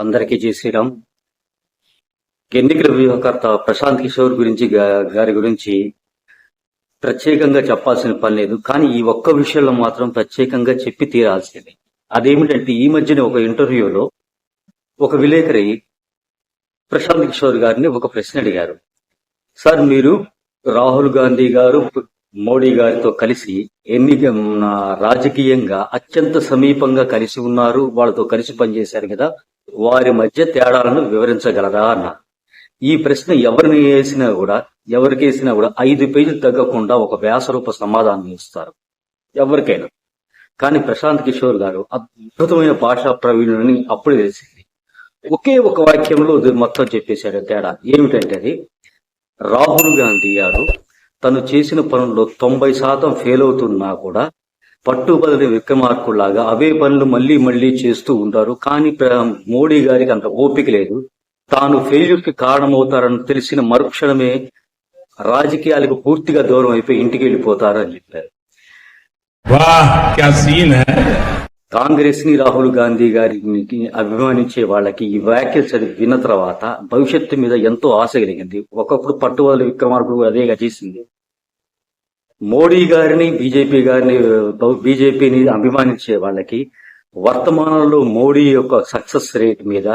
అందరికీ జై శ్రీరామ్. ఎన్నికల వ్యూహకర్త ప్రశాంత్ కిషోర్ గురించి గారి గురించి ప్రత్యేకంగా చెప్పాల్సిన పని లేదు. కానీ ఈ ఒక్క విషయంలో మాత్రం ప్రత్యేకంగా చెప్పి తీరాల్సింది. అదేమిటంటే ఈ మధ్యన ఒక ఇంటర్వ్యూలో ఒక విలేకరి ప్రశాంత్ కిషోర్ గారిని ఒక ప్రశ్న అడిగారు. సార్ మీరు రాహుల్ గాంధీ గారు మోడీ గారితో కలిసి ఎన్నిక నా రాజకీయంగా అత్యంత సమీపంగా కలిసి ఉన్నారు వాళ్ళతో కలిసి పనిచేశారు కదా వారి మధ్య తేడాలను వివరించగలరా అన్న. ఈ ప్రశ్న ఎవరిని వేసినా కూడా ఎవరికి వేసినా కూడా ఐదు పేజీలు తగ్గకుండా ఒక వ్యాసరూప సమాధానం ఇస్తారు. ఎవరికైనా. కానీ ప్రశాంత్ కిషోర్ గారు అద్భుతమైన భాషా ప్రవీణుని అప్పుడు తెలిసింది. ఒకే ఒక వాక్యంలో మొత్తం చెప్పేశాడు తేడా. ఏమిటంటే అది రాహుల్ గాంధీ గారు తను చేసిన పనుల్లో తొంభై శాతం ఫెయిల్ అవుతున్నా కూడా పట్టుబదిలి విక్రమార్కులాగా అవే పనులు మళ్ళీ మళ్ళీ చేస్తూ ఉంటారు. కానీ మోడీ గారికి అంత ఓపిక లేదు. తాను ఫెయిల్యూర్కి కారణమవుతారని తెలిసిన మరుక్షణమే రాజకీయాలకు పూర్తిగా దూరం అయిపోయి ఇంటికి వెళ్ళిపోతారని చెప్పారు. కాంగ్రెస్ని రాహుల్ గాంధీ గారికి అభిమానించే వాళ్ళకి ఈ వ్యాఖ్యలు చదివి విన్న తర్వాత భవిష్యత్తు మీద ఎంతో ఆశ కలిగింది. ఒకప్పుడు పట్టువదల విక్రమార్కుడు అదేగా చేసింది. మోడీ గారిని బీజేపీ గారిని బీజేపీని అభిమానించే వాళ్ళకి వర్తమానంలో మోడీ యొక్క సక్సెస్ రేట్ మీద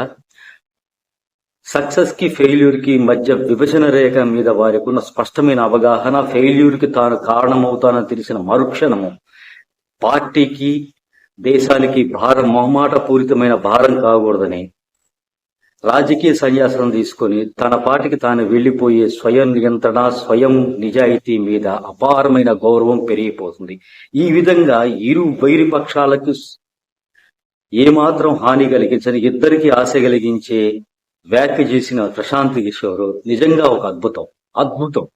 సక్సెస్కి ఫెయిల్యూర్కి మధ్య విభజన రేఖ మీద వారికి ఉన్న స్పష్టమైన అవగాహన ఫెయిల్యూర్కి తాను కారణమవుతానని తెలిసిన మరుక్షణము పార్టీకి దేశానికి భారం మొహమాట పూరితమైన భారం కాకూడదని రాజకీయ సన్యాసం తీసుకొని తన పాటికి తాను వెళ్ళిపోయే స్వయం నియంత్రణ స్వయం నిజాయితీ మీద అపారమైన గౌరవం పెరిగిపోతుంది. ఈ విధంగా ఇరు వైరి పక్షాలకు ఏమాత్రం హాని కలిగించని ఇద్దరికి ఆశ కలిగించే వ్యాఖ్య చేసిన ప్రశాంత్ కిషోర్ నిజంగా ఒక అద్భుతం. అద్భుతం.